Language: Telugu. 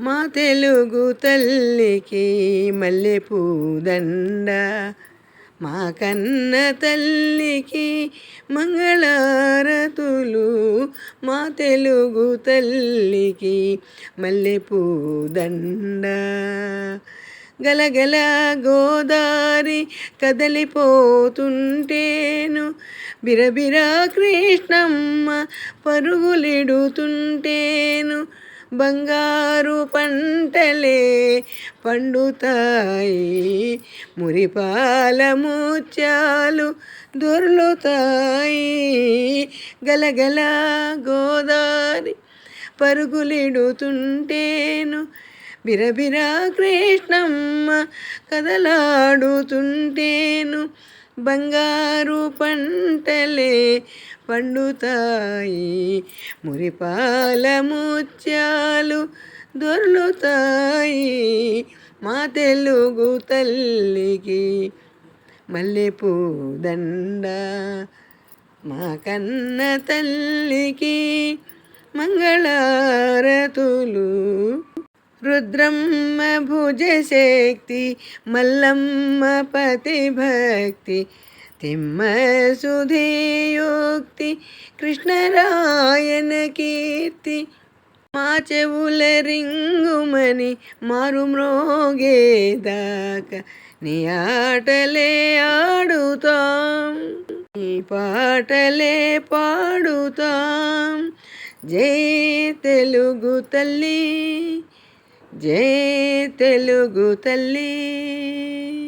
మా తెలుగు తల్లికి మల్లెపూదండ మా కన్న తల్లికి మంగళారతులు. మా తెలుగు తల్లికి మల్లెపూదండ గలగల గోదారి కదలిపోతుంటేను. బిరబిరా కృష్ణమ్మ పరుగులిడుతుంటేను. బంగారు పంటలే పండుతాయి. మురిపాల ముత్యాలు దొర్లుతాయి. గలగల గోదారి పరుగులిడుతుంటేను బిరబిరా కృష్ణమ్మ కదలాడుతుంటేను బంగారు పంటలే పండుతాయి. మురిపాల ముత్యాలు దొర్లుతాయి. మా తెలుగు తల్లికి మల్లెపూ దండ మా కన్న తల్లికి మంగళారతులు. రుద్రమ్మ భుజశక్తి మల్లమ్మ పతి భక్తి తిమ్మ సుధీయోక్తి కృష్ణరాయన కీర్తి మా చెవుల రింగుమని మారు మ్రోగేదాకా నీ ఆటలే ఆడుతాం నీ పాటలే పాడుతాం. జై తెలుగు తల్లి జై తెలుగు తల్లి.